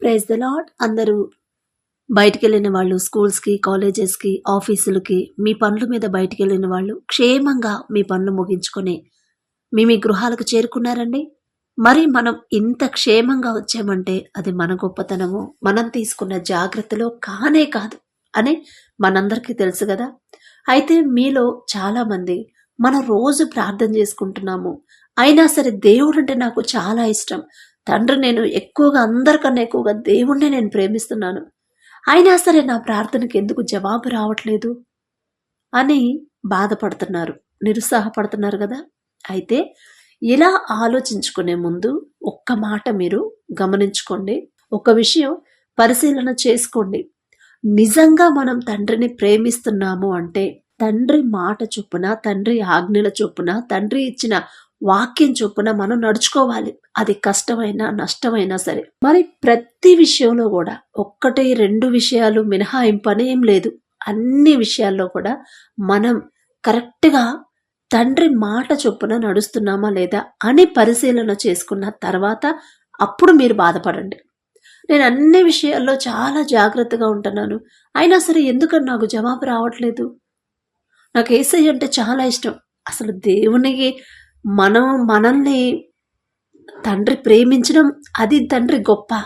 Praise the lord అందరూ బయటికి వెళ్ళిన వాళ్ళు స్కూల్స్కి కాలేజెస్కి ఆఫీసులకి మీ పనుల మీద బయటికి వెళ్ళిన వాళ్ళు క్షేమంగా మీ పనులు ముగించుకొని మీ మీ గృహాలకు చేరుకున్నారండి. మరి మనం ఇంత క్షేమంగా వచ్చామంటే అది మన గొప్పతనము. మనం తీసుకున్న జాగ్రత్తలో కానే కాదు అని మనందరికీ తెలుసు కదా. అయితే మీలో చాలామంది మనం రోజు ప్రార్థన చేసుకుంటున్నాము. అయినా సరే దేవుడు అంటే నాకు చాలా ఇష్టం. తండ్రి నేను ఎక్కువగా అందరికన్నా ఎక్కువగా దేవుణ్ణే నేను ప్రేమిస్తున్నాను. అయినా సరే నా ప్రార్థనకి ఎందుకు జవాబు రావట్లేదు? అని బాధపడుతున్నారు. నిరుత్సాహపడుతున్నారు కదా? అయితే ఇలా ఆలోచించుకునే ముందు ఒక్క మాట మీరు గమనించుకోండి. ఒక విషయం పరిశీలన చేసుకోండి. నిజంగా మనం తండ్రిని ప్రేమిస్తున్నాము అంటే తండ్రి మాట చొప్పున తండ్రి ఆజ్ఞల చొప్పున తండ్రి ఇచ్చిన వాక్యం చొప్పున మనం నడుచుకోవాలి. అది కష్టమైనా నష్టమైనా సరే. మరి ప్రతి విషయంలో కూడా ఒక్కటి రెండు విషయాలు మినహాయింపనేం లేదు. అన్ని విషయాల్లో కూడా మనం కరెక్ట్గా తండ్రి మాట చొప్పున నడుస్తున్నామా లేదా అని పరిశీలన చేసుకున్న తర్వాత అప్పుడు మీరు బాధపడండి. నేను అన్ని విషయాల్లో చాలా జాగ్రత్తగా ఉంటున్నాను. అయినా సరే ఎందుకని నాకు జవాబు రావట్లేదు? నాకు ఏసై అంటే చాలా ఇష్టం. అసలు దేవునికి మనం మనల్ని తండ్రి ప్రేమించడం అది తండ్రి గొప్ప.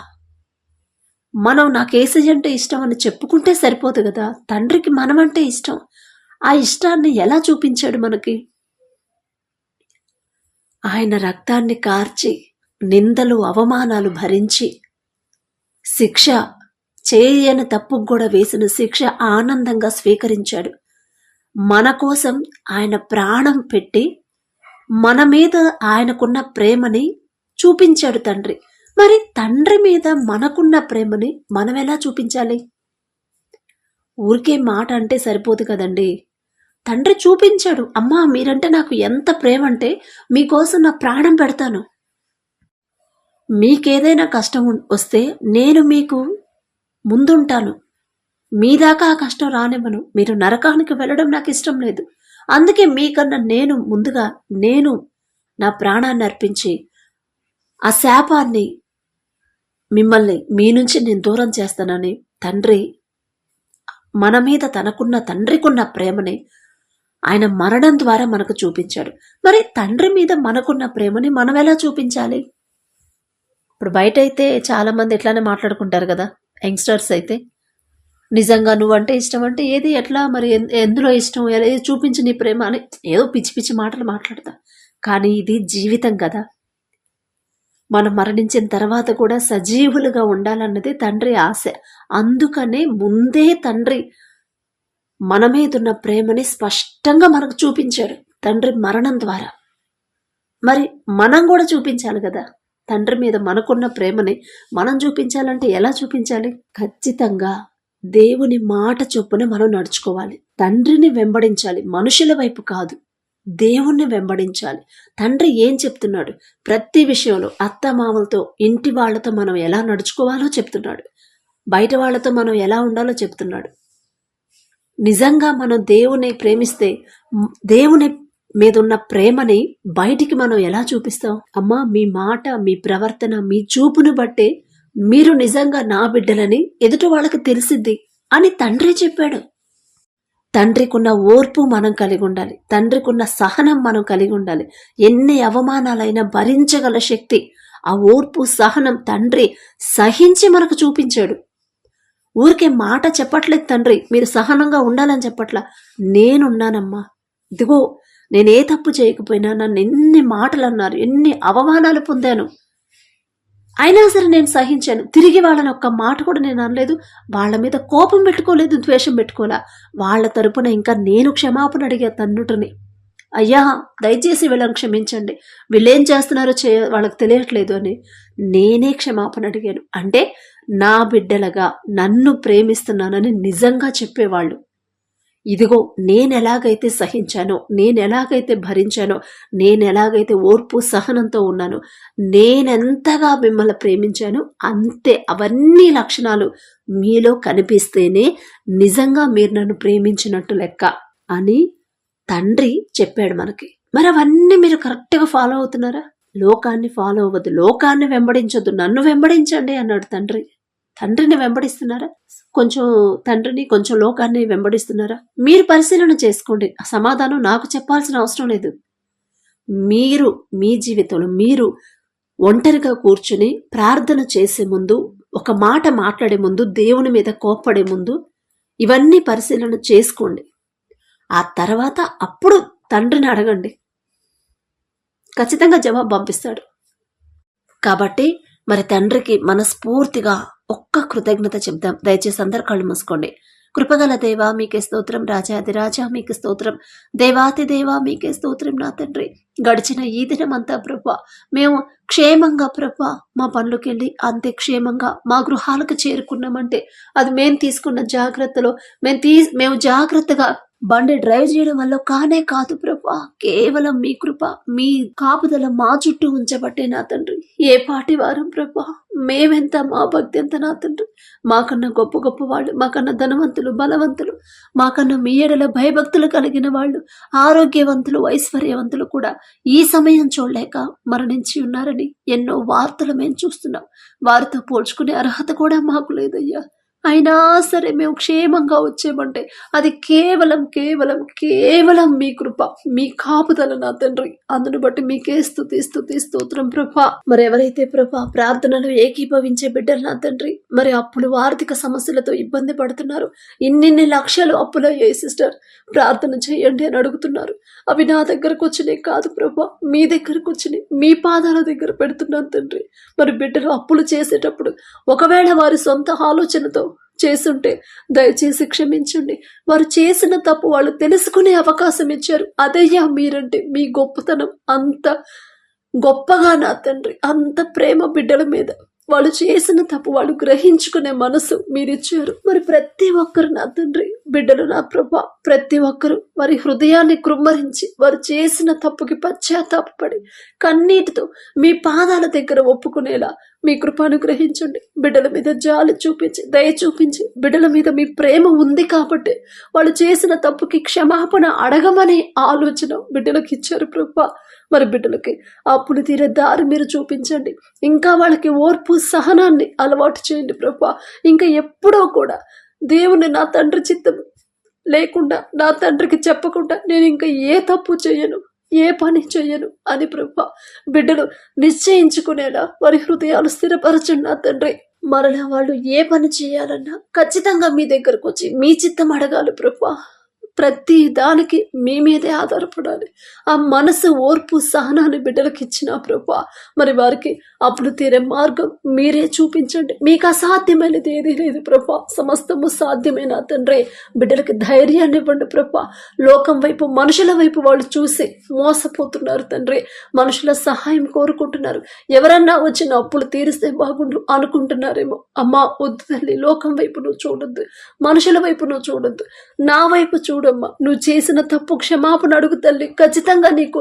మనం నాకు ఏసీ అంటే ఇష్టం అని చెప్పుకుంటే సరిపోదు కదా. తండ్రికి మనం అంటే ఇష్టం. ఆ ఇష్టాన్ని ఎలా చూపించాడు మనకి? ఆయన రక్తాన్ని కార్చి నిందలు అవమానాలు భరించి శిక్ష చేయని తప్పుకు కూడా వేసిన శిక్ష ఆనందంగా స్వీకరించాడు. మన కోసం ఆయన ప్రాణం పెట్టి మన మీద ఆయనకున్న ప్రేమని చూపించాడు తండ్రి. మరి తండ్రి మీద మనకున్న ప్రేమని మనం ఎలా చూపించాలి? ఊరికే మాట అంటే సరిపోదు కదండి. తండ్రి చూపించాడు అమ్మా మీరంటే నాకు ఎంత ప్రేమ అంటే మీకోసం నా ప్రాణం పెడతాను. మీకేదైనా కష్టం వస్తే నేను మీకు ముందుంటాను. మీ దాకా ఆ కష్టం రానివ్వను. మీరు నరకానికి వెళ్ళడం నాకు ఇష్టం లేదు. అందుకే మీకన్నా నేను ముందుగా నేను నా ప్రాణాన్ని అర్పించి ఆ శాపాన్ని మిమ్మల్ని మీ నుంచి నేను దూరం చేస్తానని తండ్రి మన మీద తనకున్న తండ్రికున్న ప్రేమని ఆయన మరణం ద్వారా మనకు చూపించాడు. మరి తండ్రి మీద మనకున్న ప్రేమని మనం ఎలా చూపించాలి? ఇప్పుడు బయట అయితే చాలామంది ఎట్లానే మాట్లాడుకుంటారు కదా యంగ్స్టర్స్ అయితే. నిజంగా నువ్వంటే ఇష్టం అంటే ఏది ఎట్లా మరి ఎందులో ఇష్టం? ఏది చూపించి నీ ప్రేమ అని ఏదో పిచ్చి పిచ్చి మాటలు మాట్లాడతా. కానీ ఇది జీవితం కదా. మనం మరణించిన తర్వాత కూడా సజీవులుగా ఉండాలన్నది తండ్రి ఆశ. అందుకనే ముందే తండ్రి మన మీద ఉన్న ప్రేమని స్పష్టంగా మనకు చూపించాడు తండ్రి మరణం ద్వారా. మరి మనం కూడా చూపించాలి కదా. తండ్రి మీద మనకున్న ప్రేమని మనం చూపించాలంటే ఎలా చూపించాలి? ఖచ్చితంగా దేవుని మాట చొప్పున మనం నడుచుకోవాలి. తండ్రిని వెంబడించాలి. మనుషుల వైపు కాదు. దేవుణ్ణి వెంబడించాలి. తండ్రి ఏం చెప్తున్నాడు? ప్రతి విషయంలో అత్త మామలతో ఇంటి వాళ్ళతో మనం ఎలా నడుచుకోవాలో చెప్తున్నాడు. బయట వాళ్ళతో మనం ఎలా ఉండాలో చెప్తున్నాడు. నిజంగా మనం దేవుని ప్రేమిస్తే దేవుని మీద ఉన్న ప్రేమని బయటికి మనం ఎలా చూపిస్తాం? అమ్మా మీ మాట మీ ప్రవర్తన మీ చూపును బట్టే మీరు నిజంగా నా బిడ్డలని ఎదుటి వాళ్ళకి తెలిసిద్ది అని తండ్రి చెప్పాడు. తండ్రికున్న ఓర్పు మనం కలిగి ఉండాలి. తండ్రికున్న సహనం మనం కలిగి ఉండాలి. ఎన్ని అవమానాలైనా భరించగల శక్తి ఆ ఓర్పు సహనం తండ్రి సహించి మనకు చూపించాడు. ఊరికే మాట చెప్పట్లేదు తండ్రి మీరు సహనంగా ఉండాలని చెప్పట్లా. నేనున్నానమ్మా. ఇదిగో నేను ఏ తప్పు చేయకపోయినా నన్ను ఎన్ని మాటలు అన్నారు ఎన్ని అవమానాలు పొందాను. అయినా సరే నేను సహించాను. తిరిగి వాళ్ళని ఒక్క మాట కూడా నేను అనలేదు. వాళ్ళ మీద కోపం పెట్టుకోలేదు ద్వేషం పెట్టుకోలే. వాళ్ళ తరపున ఇంకా నేను క్షమాపణ అడిగా తన్నుటని. అయ్యా దయచేసి వీళ్ళని క్షమించండి. వీళ్ళేం చేస్తున్నారో చే వాళ్ళకి తెలియట్లేదు అని నేనే క్షమాపణ అడిగాను. అంటే నా బిడ్డలగా నన్ను ప్రేమిస్తున్నానని నిజంగా చెప్పేవాళ్ళు. ఇదిగో నేను ఎలాగైతే సహించానో నేను ఎలాగైతే భరించానో నేను ఎలాగైతే ఓర్పు సహనంతో ఉన్నానో నేనెంతగా మిమ్మల్ని ప్రేమించానో అంతే అవన్నీ లక్షణాలు మీలో కనిపిస్తేనే నిజంగా మీరు నన్ను ప్రేమించినట్టు లెక్క అని తండ్రి చెప్పాడు మనకి. మరి అవన్నీ మీరు కరెక్ట్గా ఫాలో అవుతున్నారా? లోకాన్ని ఫాలో అవ్వద్దు లోకాన్ని వెంబడించొద్దు నన్ను వెంబడించండి అన్నాడు తండ్రి. తండ్రిని వెంబడిస్తున్నారా? కొంచెం తండ్రిని కొంచెం లోకాన్ని వెంబడిస్తున్నారా? మీరు పరిశీలన చేసుకోండి. సమాధానం నాకు చెప్పాల్సిన అవసరం లేదు. మీరు మీ జీవితంలో మీరు ఒంటరిగా కూర్చుని ప్రార్థన చేసే ముందు ఒక మాట మాట్లాడే ముందు దేవుని మీద కోప్పడే ముందు ఇవన్నీ పరిశీలన చేసుకోండి. ఆ తర్వాత అప్పుడు తండ్రిని అడగండి. ఖచ్చితంగా జవాబు పంపిస్తాడు. కాబట్టి మరి తండ్రికి మనస్ఫూర్తిగా ఒక్క కృతజ్ఞత చెప్దాం. దయచేసి అందరు కళ్ళు మూసుకోండి. కృపగల దేవా మీకే స్తోత్రం. రాజాది రాజా మీకు స్తోత్రం. దేవాతి దేవా మీకే స్తోత్రం నా తండ్రి. గడిచిన ఈ దినమంతా ప్రభా మేము క్షేమంగా ప్రభా మా పనులకు వెళ్ళి అంతే క్షేమంగా మా గృహాలకు చేరుకున్నామంటే అది మేము తీసుకున్న జాగ్రత్తలో మేము తీ మేము జాగ్రత్తగా బండి డ్రైవ్ చేయడం వల్ల కానే కాదు ప్రభా. కేవలం మీ కృప మీ కాపుదల మా చుట్టూ ఉంచబట్టే నా తండ్రి. ఏ పాటి వారం ప్రభా? మేమెంత మా భక్తి ఎంత నా తండ్రి. మాకన్నా గొప్ప గొప్ప వాళ్ళు మాకన్నా ధనవంతులు బలవంతులు మాకన్నా మీ ఎడల భయభక్తులు కలిగిన వాళ్ళు ఆరోగ్యవంతులు ఐశ్వర్యవంతులు కూడా ఈ సమయం చూడలేక మరణించి ఉన్నారని ఎన్నో వార్తలు మేము చూస్తున్నాం. వారితో పోల్చుకునే అర్హత కూడా మాకు లేదయ్యా. అయినా సరే మేము క్షేమంగా వచ్చేమంటే అది కేవలం కేవలం కేవలం మీ కృప మీ కాపుదల నా తండ్రి. అందును బట్టి మీకే స్థుతి స్థుతి స్తోత్రం ప్రభ. మరి ఎవరైతే ప్రభ ప్రార్థనలు ఏకీభవించే బిడ్డలు నా తండ్రి మరి అప్పులు ఆర్థిక సమస్యలతో ఇబ్బంది పడుతున్నారు. ఇన్నిన్ని లక్షలు అప్పులు సిస్టర్. ప్రార్థన చేయండి అని అడుగుతున్నారు. అవి నా దగ్గరకు వచ్చినాయి కాదు ప్రభా. మీ దగ్గరకు వచ్చినాయి. మీ పాదాల దగ్గర పెడుతున్నాను తండ్రి. మరి బిడ్డలు అప్పులు చేసేటప్పుడు ఒకవేళ వారి సొంత ఆలోచనతో చేసుంటే దయచేసి క్షమించండి. వారు చేసిన తప్పు వాళ్ళు తెలుసుకునే అవకాశం ఇచ్చారు. అదయ్యా మీరంటే మీ గొప్పతనం. అంత గొప్పగా నా తండ్రి అంత ప్రేమ బిడ్డల మీద. వాళ్ళు చేసిన తప్పు వాళ్ళు గ్రహించుకునే మనసు మీరిచ్చారు. మరి ప్రతి ఒక్కరు నా తండ్రి బిడ్డలు నా ప్రభ. ప్రతి ఒక్కరు వారి హృదయాన్ని కృమ్మరించి వారు చేసిన తప్పుకి పశ్చాత్తాపడి కన్నీటితో మీ పాదాల దగ్గర ఒప్పుకునేలా మీ కృపను గ్రహించండి బిడ్డల మీద జాలి చూపించి దయ చూపించి బిడ్డల మీద మీ ప్రేమ ఉంది కాబట్టి వాళ్ళు చేసిన తప్పుకి క్షమాపణ అడగమనే ఆలోచన బిడ్డలకు ఇచ్చారు ప్రభా. మరి బిడ్డలకి అప్పులు తీరే దారి మీరు చూపించండి. ఇంకా వాళ్ళకి ఓర్పు సహనాన్ని అలవాటు చేయండి ప్రభా. ఇంకా ఎప్పుడో కూడా దేవుని నా తండ్రి చిత్తం లేకుండా నా తండ్రికి చెప్పకుండా నేను ఇంకా ఏ తప్పు చేయను. ఏ పని చేయను? అని ప్రభా బిడ్డలు నిశ్చయించుకునేలా వారి హృదయాలు స్థిరపరచండి నా తండ్రి. మరలా వాళ్ళు ఏ పని చేయాలన్నా ఖచ్చితంగా మీ దగ్గరకు వచ్చి మీ చిత్తం అడగాలి ప్రభా. ప్రతి దానికి మీ మీదే ఆధారపడాలి. ఆ మనసు ఓర్పు సహనాన్ని బిడ్డలకు ఇచ్చిన ప్రభా మరి వారికి అప్పుడు తీరే మార్గం మీరే చూపించండి. మీకు అసాధ్యమైనది ఏదీ లేదు ప్రభా. సమస్తము సాధ్యమైన తండ్రి బిడ్డలకి ధైర్యాన్ని ఇవ్వండి ప్రభా. లోకం వైపు మనుషుల వైపు వాళ్ళు చూసి మోసపోతున్నారు తండ్రి. మనుషుల సహాయం కోరుకుంటున్నారు. ఎవరన్నా వచ్చిన అప్పులు తీరిస్తే బాగుండు అనుకుంటున్నారేమో. అమ్మా వద్దు తల్లి లోకం వైపు నువ్వు చూడొద్దు. మనుషుల వైపు నువ్వు చూడొద్దు. నా వైపు చూడమ్మా. నువ్వు చేసిన తప్పు క్షమాపణ అడుగు తల్లి. ఖచ్చితంగా నీకు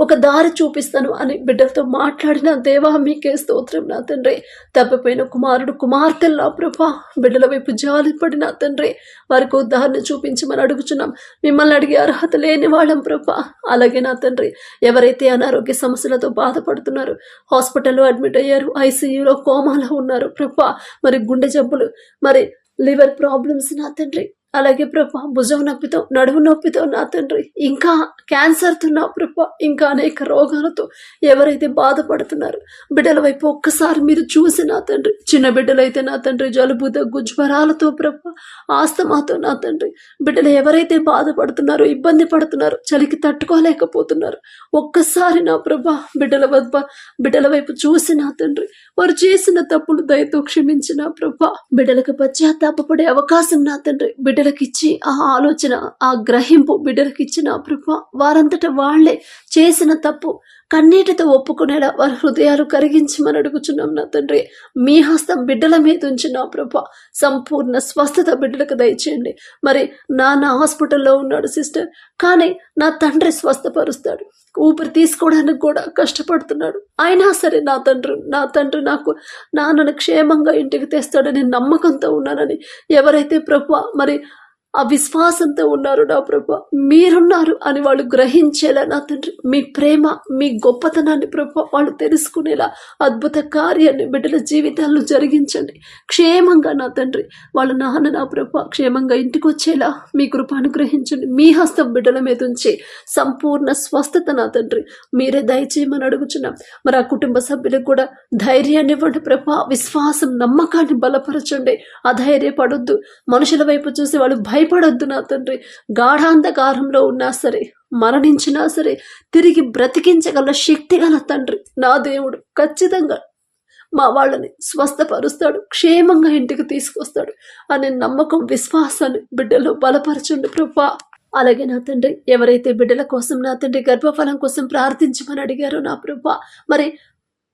ఒక దారి చూపిస్తాను అని బిడ్డలతో మాట్లాడిన దేవా మీకే స్తోత్రం నా తండ్రి. తప్పిపోయిన కుమారుడు కుమార్తెల్లా ప్రభా. బిడ్డల వైపు జాలిపడి నా తండ్రి. వారికి ఉదాహరణ చూపించమని అడుగుచున్నాం. మిమ్మల్ని అడిగే అర్హత లేని వాళ్ళం ప్రభా. అలాగే నా తండ్రి ఎవరైతే అనారోగ్య సమస్యలతో బాధపడుతున్నారు హాస్పిటల్లో అడ్మిట్ అయ్యారు ఐసీయూలో కోమాలో ఉన్నారు ప్రభా. మరి గుండె జబ్బులు మరి లివర్ ప్రాబ్లమ్స్ నా తండ్రి. అలాగే ప్రభా భుజం నొప్పితో నడుము నొప్పితో నా తండ్రి ఇంకా క్యాన్సర్తో నా ప్రభా ఇంకా అనేక రోగాలతో ఎవరైతే బాధపడుతున్నారు బిడ్డల వైపు ఒక్కసారి మీరు చూసి నా తండ్రి చిన్న బిడ్డలైతే నా తండ్రి జలుబు దగ్గు జ్వరాలతో ప్రభా ఆస్తమాతో నా తండ్రి బిడ్డలు ఎవరైతే బాధపడుతున్నారో ఇబ్బంది పడుతున్నారో చలికి తట్టుకోలేకపోతున్నారు ఒక్కసారి నా ప్రభా బిడ్డల వద్ద బిడ్డల వైపు చూసి నా తండ్రి వారు చేసిన తప్పులు దయతో క్షమించిన ప్రభా బిడ్డలకు పశ్చాత్తాపడే అవకాశం నా తండ్రి బిడ్డలకిచ్చి ఆ ఆలోచన ఆ గ్రహింపు బిడ్డలకిచ్చిన ప్రభ వారంతట వాళ్ళే చేసిన తప్పు కన్నీటితో ఒప్పుకునేలా వారి హృదయాలు కరిగించమని అడుగుచున్నాం నా తండ్రి. మీ హస్తం బిడ్డల మీద ఉంచి నా ప్రభ. సంపూర్ణ స్వస్థత బిడ్డలకు దయచేయండి. మరి నాన్న హాస్పిటల్లో ఉన్నాడు సిస్టర్. కానీ నా తండ్రి స్వస్థపరుస్తాడు. ఊపిరి తీసుకోవడానికి కూడా కష్టపడుతున్నాడు. అయినా సరే నా తండ్రి నా తండ్రి నాకు నాన్నను క్షేమంగా ఇంటికి తెస్తాడని నమ్మకంతో ఉన్నానని ఎవరైతే ప్రభు మరి ఆ విశ్వాసంతో ఉన్నారు నా ప్రభా. మీరున్నారు అని వాళ్ళు గ్రహించేలా నా తండ్రి. మీ ప్రేమ మీ గొప్పతనాన్ని ప్రభా వాళ్ళు తెలుసుకునేలా అద్భుత కార్యాన్ని బిడ్డల జీవితాల్లో జరిగించండి. క్షేమంగా నా తండ్రి వాళ్ళ నాన్న నా ప్రభా క్షేమంగా ఇంటికి వచ్చేలా మీ కృప అనుగ్రహించండి. మీ హస్తం బిడ్డల మీద ఉంచి సంపూర్ణ స్వస్థత నా తండ్రి. మీరే దయచేయమని అడుగుచున్నాం. మరి ఆ కుటుంబ సభ్యులకు కూడా ధైర్యాన్ని ఇవ్వండి ప్రభా. విశ్వాసం నమ్మకాన్ని బలపరచండి. అధైర్యపడొద్దు. మనుషుల వైపు చూసి వాళ్ళు భయపడొద్దు నా తండ్రి. గాఢాంధకారంలో ఉన్నా సరే మరణించినా సరే తిరిగి బ్రతికించగల శక్తి గల తండ్రి నా దేవుడు ఖచ్చితంగా మా వాళ్ళని స్వస్థపరుస్తాడు క్షేమంగా ఇంటికి తీసుకొస్తాడు అనే నమ్మకం విశ్వాసాన్ని బిడ్డలో బలపరచండి ప్రభా. అలాగే నా తండ్రి ఎవరైతే బిడ్డల కోసం నా తండ్రి గర్భఫలం కోసం ప్రార్థించమని అడిగారో నా ప్రభా మరి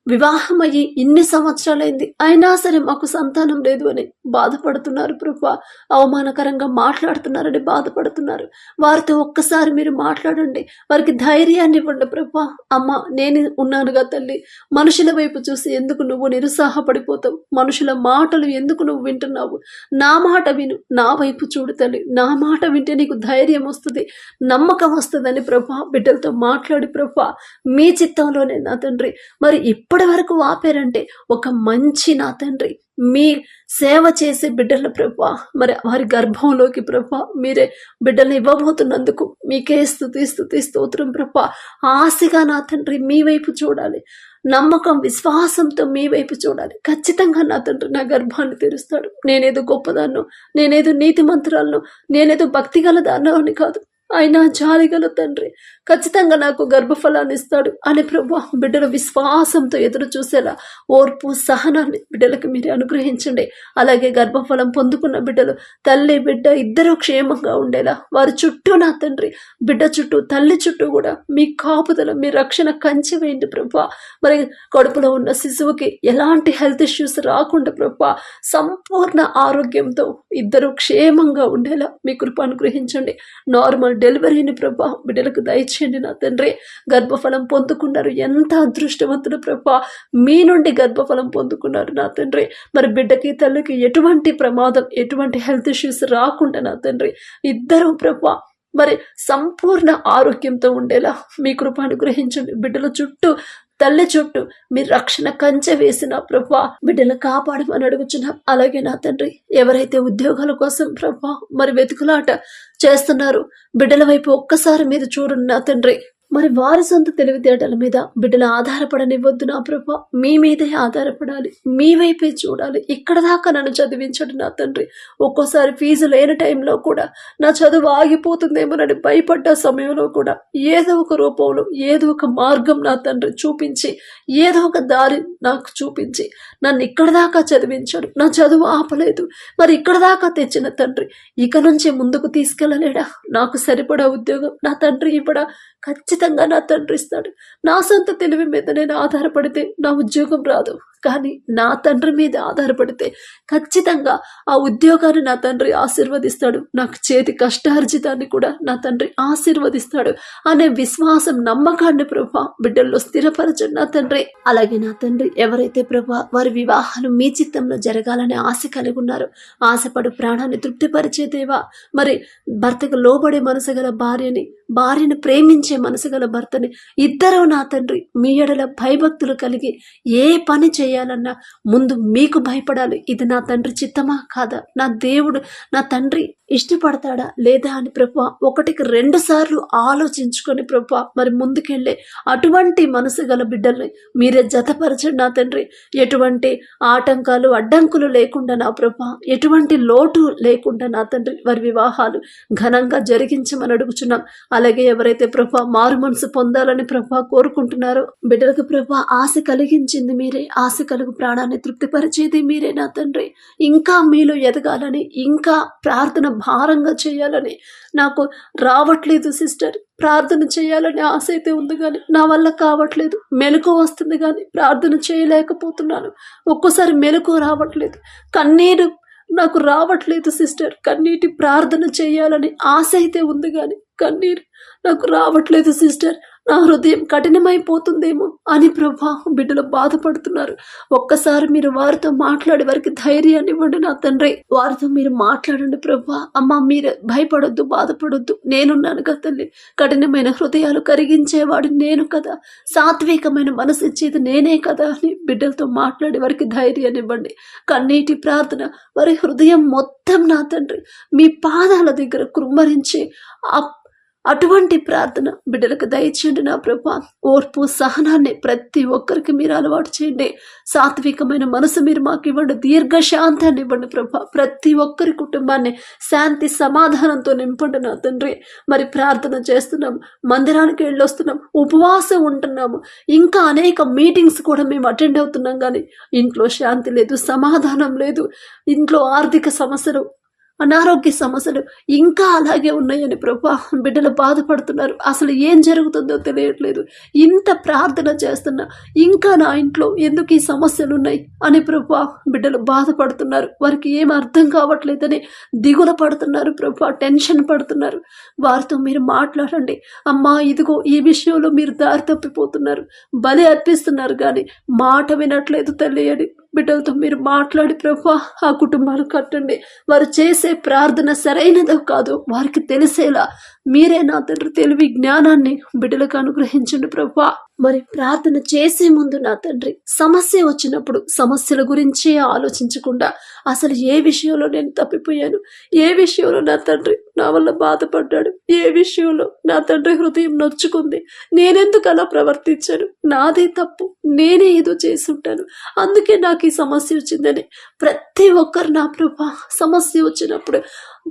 వివాహమయ్యి ఇన్ని సంవత్సరాలైంది. అయినా సరే మాకు సంతానం లేదు అని బాధపడుతున్నారు ప్రభా. అవమానకరంగా మాట్లాడుతున్నారని బాధపడుతున్నారు. వారితో ఒక్కసారి మీరు మాట్లాడండి. వారికి ధైర్యాన్ని ఇవ్వండి ప్రభా. అమ్మ నేను ఉన్నానుగా తల్లి. మనుషుల వైపు చూసి ఎందుకు నువ్వు నిరుత్సాహపడిపోతావు? మనుషుల మాటలు ఎందుకు నువ్వు వింటున్నావు? నా మాట విను. నా వైపు చూడు తల్లి. నా మాట వింటే నీకు ధైర్యం వస్తుంది నమ్మకం వస్తుందని ప్రభా. బిడ్డలతో మాట్లాడి ప్రభా. మీ చిత్తంలోనే నా తండ్రి. మరి ఇప్పటి వరకు ఆపారంటే ఒక మంచి నా తండ్రి. మీ సేవ చేసే బిడ్డల ప్రభా మరి వారి గర్భంలోకి ప్రభా మీరే బిడ్డలు ఇవ్వబోతున్నందుకు మీకే స్థుతి స్థుతి స్తోత్రం ప్రభు. ఆశగా నా తండ్రి మీ వైపు చూడాలి. నమ్మకం విశ్వాసంతో మీ వైపు చూడాలి. ఖచ్చితంగా నా తండ్రి నా గర్భాన్ని తెరుస్తాడు. నేనేదో గొప్పదాన్నో నేనేదో నీతి మంత్రాలను నేనేదో భక్తి గలదాన్నో అని కాదు. ఆయన జాలిగల తండ్రి ఖచ్చితంగా నాకు గర్భఫలాన్ని ఇస్తాడు. అని ప్రభా బిడ్డల విశ్వాసంతో ఎదురు చూసేలా ఓర్పు సహనాన్ని బిడ్డలకు మీరు అనుగ్రహించండి. అలాగే గర్భఫలం పొందుకున్న బిడ్డలు తల్లి బిడ్డ ఇద్దరూ క్షేమంగా ఉండేలా వారి చుట్టూ నా తండ్రి బిడ్డ చుట్టూ తల్లి చుట్టూ కూడా మీ కాపుదల మీ రక్షణ కంచి వేయండి ప్రభా. మరి కడుపులో ఉన్న శిశువుకి ఎలాంటి హెల్త్ ఇష్యూస్ రాకుండా ప్రభా సంపూర్ణ ఆరోగ్యంతో ఇద్దరు క్షేమంగా ఉండేలా మీ కృప అనుగ్రహించండి. నార్మల్ డెలివరీని ప్రభా బిడ్డలకు దయచేయండి నా తండ్రి. గర్భఫలం పొందుకున్నారు. ఎంత అదృష్టవంతులు ప్రభా. మీ నుండి గర్భఫలం పొందుకున్నారు నా తండ్రి. మరి బిడ్డకి తల్లికి ఎటువంటి ప్రమాదం ఎటువంటి హెల్త్ ఇష్యూస్ రాకుండా నా తండ్రి. ఇద్దరు ప్రభా మరి సంపూర్ణ ఆరోగ్యంతో ఉండేలా మీ కృప అనుగ్రహించండి. బిడ్డల చుట్టూ తల్లి చుట్టూ మీ రక్షణ కంచె వేసిన ప్రభా బిడ్డలు కాపాడమని అడుగుచున్నాం. అలాగే నా తండ్రి ఎవరైతే ఉద్యోగాల కోసం ప్రభా మరి వెతుకులాట చేస్తున్నారు బిడ్డల వైపు ఒక్కసారి మీద చూడండి నా తండ్రి. మరి వారి సొంత తెలివితేటల మీద బిడ్డలు ఆధారపడనివ్వద్దు నా ప్రభ. మీ మీదే ఆధారపడాలి. మీ వైపే చూడాలి. ఇక్కడ దాకా నన్ను చదివించడు నా తండ్రి. ఒక్కోసారి ఫీజు లేని టైంలో కూడా నా చదువు ఆగిపోతుందేమోనని భయపడ్డ సమయంలో కూడా ఏదో ఒక రూపంలో ఏదో ఒక మార్గం నా తండ్రి చూపించి ఏదో ఒక దారి నాకు చూపించి నన్ను ఇక్కడ దాకా చదివించాడు. నా చదువు ఆపలేదు. మరి ఇక్కడ దాకా తెచ్చిన తండ్రి ఇక నుంచి ముందుకు తీసుకెళ్ళలేడా? నాకు సరిపడా ఉద్యోగం నా తండ్రి ఇవ్వడా? ఖచ్చితంగా నా తండ్రి ఇస్తాడు. నా సొంత తెలివి మీద నేను ఆధారపడితే నా ఉద్యోగం రాదు. కానీ నా తండ్రి మీద ఆధారపడితే ఖచ్చితంగా ఆ ఉద్యోగాన్ని నా తండ్రి ఆశీర్వదిస్తాడు. నాకు చేతి కష్టార్జితాన్ని కూడా నా తండ్రి ఆశీర్వదిస్తాడు అనే విశ్వాసం నమ్మకాన్ని ప్రభా బిడ్డల్లో స్థిరపరచండి నా తండ్రి. అలాగే నా తండ్రి ఎవరైతే ప్రభా వారి వివాహాలు మీ చిత్తంలో జరగాలని ఆశ కలిగి ఉన్నారో ఆశపడు ప్రాణాన్ని తృప్తిపరిచే దేవా మరి భర్తకు లోబడే మనసు గల భార్యని భార్యను ప్రేమించే మనసు గల భర్తని ఇద్దరు నా తండ్రి మీ ఎడల భయభక్తులు కలిగి ఏ పని చేయాలన్నా ముందు మీకు భయపడాలి. ఇది నా తండ్రి చిత్తమా? కాదా? నా దేవుడు నా తండ్రి ఇష్టపడతాడా? లేదా అని ప్రభా ఒకటికి రెండు సార్లు ఆలోచించుకొని ప్రభా మరి ముందుకెళ్ళే అటువంటి మనసు గల బిడ్డల్ని మీరే జతపరచండి నా తండ్రి. ఎటువంటి ఆటంకాలు అడ్డంకులు లేకుండా నా ప్రభ ఎటువంటి లోటు లేకుండా నా తండ్రి వారి వివాహాలు ఘనంగా జరిగించమని అడుగుచున్నాం. అలాగే ఎవరైతే ప్రభ మారు మనసు పొందాలని ప్రభా కోరుకుంటున్నారో బిడ్డలకు ప్రభ ఆశ కలిగించింది మీరే. ఆశ కలుగు ప్రాణాన్ని తృప్తిపరిచేది మీరే నా తండ్రి. ఇంకా మీలో ఎదగాలని ఇంకా ప్రార్థన భారంగా చేయాలని నాకు రావట్లేదు సిస్టర్. ప్రార్థన చేయాలని ఆశ అయితే ఉంది కానీ నా వల్ల కావట్లేదు. మెలకు వస్తుంది కానీ ప్రార్థన చేయలేకపోతున్నాను. ఒక్కోసారి మెలకు రావట్లేదు. కన్నీరు నాకు రావట్లేదు సిస్టర్. కన్నీటి ప్రార్థన చేయాలని ఆశ అయితే ఉంది కానీ కన్నీరు నాకు రావట్లేదు సిస్టర్. నా హృదయం కఠినమైపోతుందేమో అని ప్రభా బిడ్డలు బాధపడుతున్నారు. ఒక్కసారి మీరు వారితో మాట్లాడే వారికి ధైర్యాన్ని ఇవ్వండి నా తండ్రి. వారితో మీరు మాట్లాడండి ప్రభా. అమ్మ మీరు భయపడొద్దు బాధపడొద్దు. నేనున్నాను కదా తల్లి. కఠినమైన హృదయాలు కరిగించేవాడు నేను కదా. సాత్వికమైన మనసు ఇచ్చేది నేనే కదా అని బిడ్డలతో మాట్లాడి వారికి ధైర్యాన్ని ఇవ్వండి. కన్నీటి ప్రార్థన వారి హృదయం మొత్తం నా తండ్రి. మీ పాదాల దగ్గర కృమ్మరించి ఆ అటువంటి ప్రార్థన బిడ్డలకు దయచేయండి నా ప్రభా. ఓర్పు సహనాన్ని ప్రతి ఒక్కరికి మీరు అలవాటు చేయండి. సాత్వికమైన మనసు మీరు మాకు ఇవ్వండి. దీర్ఘ శాంతాన్ని ఇవ్వండి ప్రభా. ప్రతి ఒక్కరి కుటుంబాన్ని శాంతి సమాధానంతో నింపండి నా తండ్రి. మరి ప్రార్థన చేస్తున్నాం. మందిరానికి వెళ్ళొస్తున్నాం. ఉపవాసం ఉంటున్నాము. ఇంకా అనేక మీటింగ్స్ కూడా మేము అటెండ్ అవుతున్నాం కానీ ఇంట్లో శాంతి లేదు సమాధానం లేదు. ఇంట్లో ఆర్థిక సమస్యలు అనారోగ్య సమస్యలు ఇంకా అలాగే ఉన్నాయని ప్రభా బిడ్డలు బాధపడుతున్నారు. అసలు ఏం జరుగుతుందో తెలియట్లేదు. ఇంత ప్రార్థన చేస్తున్నా ఇంకా నా ఇంట్లో ఎందుకు ఈ సమస్యలు ఉన్నాయి అని ప్రభా బిడ్డలు బాధపడుతున్నారు. వారికి ఏం అర్థం కావట్లేదని దిగుల పడుతున్నారు ప్రభా టెన్షన్ పడుతున్నారు. వారితో మీరు మాట్లాడండి. అమ్మా ఇదిగో ఈ విషయంలో మీరు దారి తప్పిపోతున్నారు. బలి అర్పిస్తున్నారు కానీ మాట వినట్లేదు తెలియని బిడ్డలతో మీరు మాట్లాడి ప్రభా ఆ కుటుంబాలు కట్టండి. వారు చేసే ప్రార్థన సరైనదో కాదు వారికి తెలిసేలా మీరే నా తండ్రి తెలివి జ్ఞానాన్ని బిడ్డలకు అనుగ్రహించండి ప్రభా. మరి ప్రార్థన చేసే ముందు నా తండ్రి సమస్య వచ్చినప్పుడు సమస్యల గురించే ఆలోచించకుండా అసలు ఏ విషయంలో నేను తప్పిపోయాను? ఏ విషయంలో నా తండ్రి నా వల్ల బాధపడ్డాడు? ఏ విషయంలో నా తండ్రి హృదయం నొచ్చుకుంది? నేనెందుకు అలా ప్రవర్తించాను? నాదే తప్పు. నేనే ఏదో చేసుంటాను. అందుకే నాకు ఈ సమస్య వచ్చిందని ప్రతి ఒక్కరు నా ప్రభా సమస్య వచ్చినప్పుడు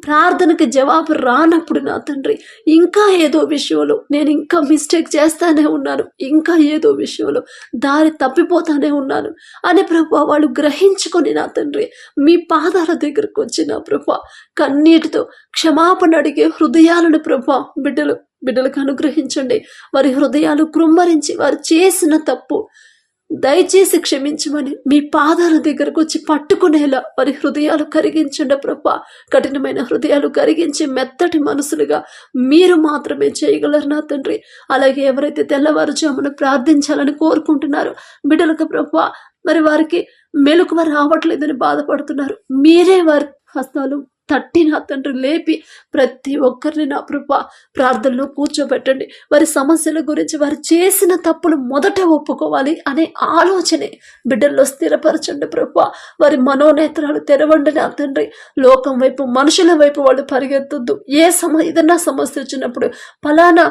ప్రార్థనకి జవాబు రానప్పుడు నా తండ్రి ఇంకా ఏదో విషయంలో నేను ఇంకా మిస్టేక్ చేస్తానే ఉన్నాను. ఇంకా ఏదో విషయంలో దారి తప్పిపోతానే ఉన్నాను. అని ప్రభు వాళ్ళు గ్రహించుకొని నా తండ్రి మీ పాదాల దగ్గరకు వచ్చి నా ప్రభు కన్నీటితో క్షమాపణ అడిగే హృదయాలను ప్రభు బిడ్డలు బిడ్డలకు అనుగ్రహించండి. వారి హృదయాలు కృమ్మరించి వారు చేసిన తప్పు దయచేసి క్షమించమని మీ పాదాల దగ్గరకు వచ్చి పట్టుకునేలా వారి హృదయాలు కరిగించండి ప్రభా. కఠినమైన హృదయాలు కరిగించి మెత్తటి మనసులుగా మీరు మాత్రమే చేయగలరు నా తండ్రి. అలాగే ఎవరైతే తెల్లవారుజామున ప్రార్థించాలని కోరుకుంటున్నారో బిడ్డలకు ప్రభా మరి వారికి మెలకువ రావట్లేదని బాధపడుతున్నారు. మీరే వారి హస్తాలు తట్టి నా తండ్రి లేపి ప్రతి ఒక్కరిని నా కృప ప్రార్థనలో కూర్చోబెట్టండి. వారి సమస్యల గురించి వారు చేసిన తప్పులు మొదట ఒప్పుకోవాలి అనే ఆలోచనే బిడ్డల్లో స్థిరపరచండి ప్రభ. వారి మనోనేత్రాలు తెరవండి నా తండ్రి. లోకం వైపు మనుషుల వైపు వాళ్ళు పరిగెత్తొద్దు. ఏ సమ ఏదన్నా సమస్య వచ్చినప్పుడు ఫలానా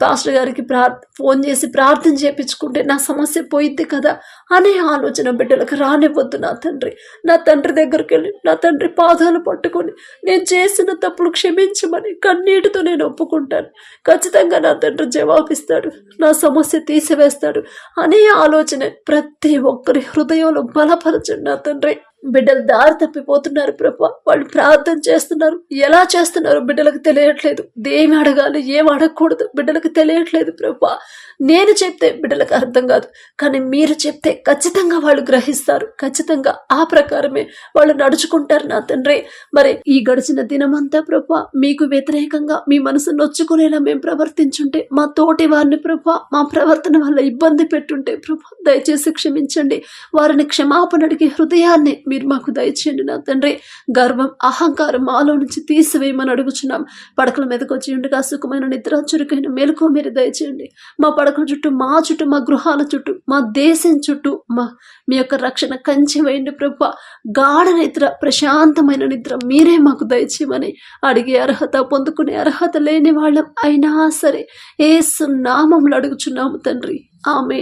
పాస్టర్ గారికి ప్రార్ ఫోన్ చేసి ప్రార్థన చేయించుకుంటే నా సమస్య పోయిద్ది కదా అనే ఆలోచన బిడ్డలకు రానివ్వద్దు నా తండ్రి. నా తండ్రి దగ్గరికి వెళ్ళి నా తండ్రి పాదాలు పట్టుకొని నేను చేసిన తప్పుడు క్షమించమని కన్నీటితో నేను ఒప్పుకుంటాను. ఖచ్చితంగా నా తండ్రి జవాబిస్తాడు నా సమస్య తీసివేస్తాడు అనే ఆలోచన ప్రతి ఒక్కరి హృదయంలో బలపరచండి నా తండ్రి. బిడ్డలు దారి తప్పిపోతున్నారు ప్రభా. వాళ్ళు ప్రార్థన చేస్తున్నారు. ఎలా చేస్తున్నారు బిడ్డలకు తెలియట్లేదు. దేమి అడగాలి ఏం అడగకూడదు బిడ్డలకు తెలియట్లేదు ప్రభా. నేను చెప్తే బిడ్డలకు అర్థం కాదు కానీ మీరు చెప్తే ఖచ్చితంగా వాళ్ళు గ్రహిస్తారు. ఖచ్చితంగా ఆ ప్రకారమే వాళ్ళు నడుచుకుంటారు నా తండ్రి. మరి ఈ గడిచిన దినమంతా ప్రభా మీకు వ్యతిరేకంగా మీ మనసు నొచ్చుకునేలా మేము ప్రవర్తించుంటే మా తోటి వారిని ప్రభా మా ప్రవర్తన వల్ల ఇబ్బంది పెట్టుంటే ప్రభా దయచేసి క్షమించండి. వారిని క్షమాపణ అడిగే హృదయాన్ని మీరు మాకు దయచేయండి నా తండ్రి. గర్వం అహంకారం మాలో నుంచి తీసివేయమని అడుగుచున్నాం. పడకల మీదకి వచ్చి ఉండగా సుఖమైన నిద్ర చురుకైన మేలుకో మీరు దయచేయండి. మా పడ పడకల చుట్టూ మా చుట్టూ మా గృహాల చుట్టూ మా దేశం చుట్టూ మా మీ యొక్క రక్షణ కంచి వేయండి ప్రభు. గాఢ నిద్ర ప్రశాంతమైన నిద్ర మీరే మాకు దయచేయమని అడిగే అర్హత పొందుకునే అర్హత లేని వాళ్ళం అయినా సరే ఏ నామంలో అడుగుచున్నాము తండ్రి. ఆమె